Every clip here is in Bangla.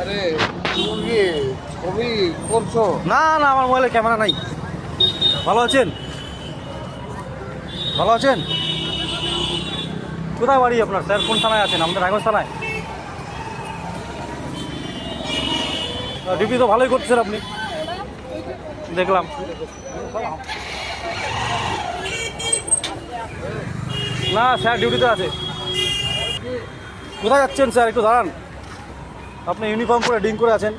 আরে, তুমি করছ? না না, আমার মোবাইলে ক্যামেরা নাই। ভালো আছেন? ভালো আছেন? কোথায় বাড়ি আপনার? স্যার, কোন থানায় আছেন? আমাদের রায়গঞ্জ থানায়? ডিউটি তো ভালোই করছেন আপনি। দেখলাম। না, স্যার, ডিউটিতে আছে। কোথায় যাচ্ছেন, স্যার? একটু দাঁড়ান। আপনি ইউনিফর্ম পরে ডিং করে আছেন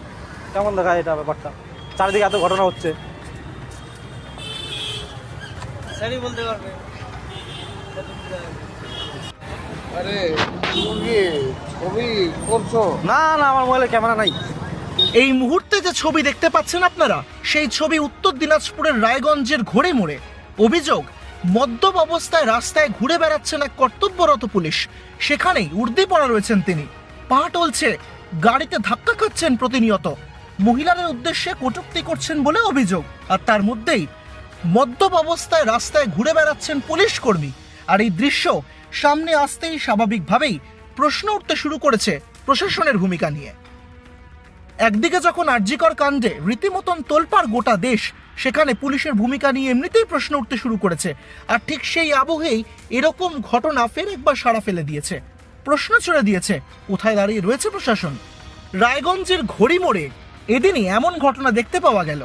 কেমন দেখা যায় এটা ব্যাপারটা? চারিদিকে এত ঘটনা হচ্ছে। স্যারই বলতে পারবে। আরে ছবি করছ? না না আমার মোবাইলে ক্যামেরা নাই। এই মুহূর্তে যে ছবি দেখতে পাচ্ছেন আপনারা সেই ছবি উত্তর দিনাজপুরের রায়গঞ্জের ঘোরে মোড়ে। অভিযোগ মদ্যপ অবস্থায় রাস্তায় ঘুরে বেড়াচ্ছেন এক কর্তব্যরত পুলিশ। সেখানেই উর্দিপড়া রয়েছেন তিনি। পা টলছে গাড়িতে ধাক্কা খাচ্ছেন প্রতিনিয়ত। মহিলাদের উদ্দেশ্যে কটূক্তি করছেন বলে অভিযোগ। আর তার মধ্যেই মদ্যপ অবস্থায় রাস্তায় ঘুরে বেড়াচ্ছেন পুলিশ কর্মী। আর এই দৃশ্য সামনে আসতেই স্বাভাবিকভাবেই প্রশ্ন উঠতে শুরু করেছে প্রশাসনের ভূমিকা নিয়ে। একদিকে যখন আরজিকর কাণ্ডে রীতিমতন তোলপাড় গোটা দেশ, সেখানে পুলিশের ভূমিকা নিয়ে এমনিতেই প্রশ্ন উঠতে শুরু করেছে। আর ঠিক সেই আবহেই এরকম ঘটনা ফের একবার সাড়া ফেলে দিয়েছে। প্রশ্ন ছুড়ে দিয়েছে। কোথায় দাঁড়িয়ে রয়েছে প্রশাসন? রায়গঞ্জের ঘড়ি মোড়ে এদিনই এমন ঘটনা দেখতে পাওয়া গেল।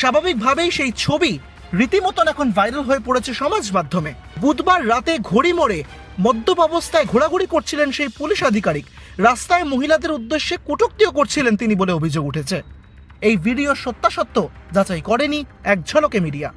স্বাভাবিকভাবেই সেই ছবি রীতিমতন এখন ভাইরাল হয়ে পড়েছে সমাজ মাধ্যমে। বুধবার রাতে ঘড়ি মোড়ে মদ্যপ অবস্থায় ঘোরাঘুরি করছিলেন সেই পুলিশ আধিকারিক। রাস্তায় মহিলাদের উদ্দেশ্যে কটূক্তিও করছিলেন তিনি বলে অভিযোগ উঠেছে। এই ভিডিও সত্যাসত্য যাচাই করেনি এক ঝলকে মিডিয়া।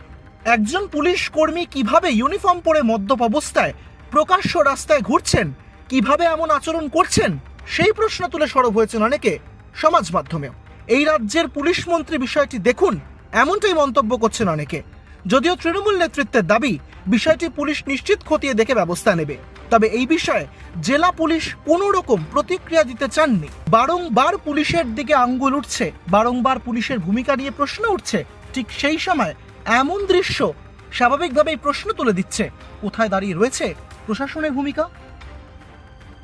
একজন পুলিশ কর্মী কীভাবে ইউনিফর্ম পরে মদ্যপ অবস্থায় প্রকাশ্য রাস্তায় ঘুরছেন কীভাবে এমন আচরণ করছেন? সেই প্রশ্ন তুলে সরব হয়েছেন অনেকে সমাজ মাধ্যমেও। এই রাজ্যের পুলিশ মন্ত্রী বিষয়টি দেখুন, এমনটাই মন্তব্য করছেন অনেকে। যদিও তৃণমূল নেতৃত্বের দাবি, বিষয়টি পুলিশ নিশ্চিত খতিয়ে দেখে ব্যবস্থা নেবে। তবে এই বিষয়ে জেলা পুলিশ কোনো রকম প্রতিক্রিয়া দিতে চাননি। বারংবার পুলিশের দিকে আঙ্গুল উঠছে, বারংবার পুলিশের ভূমিকা নিয়ে প্রশ্ন উঠছে। ঠিক সেই সময় এমন দৃশ্য স্বাভাবিকভাবেই প্রশ্ন তুলে দিচ্ছে। কোথায় দাঁড়িয়ে রয়েছে প্রশাসনের ভূমিকা?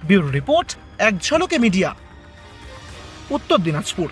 ব্যুরো রিপোর্ট এক ঝলকে মিডিয়া। উত্তর দিনাজপুর।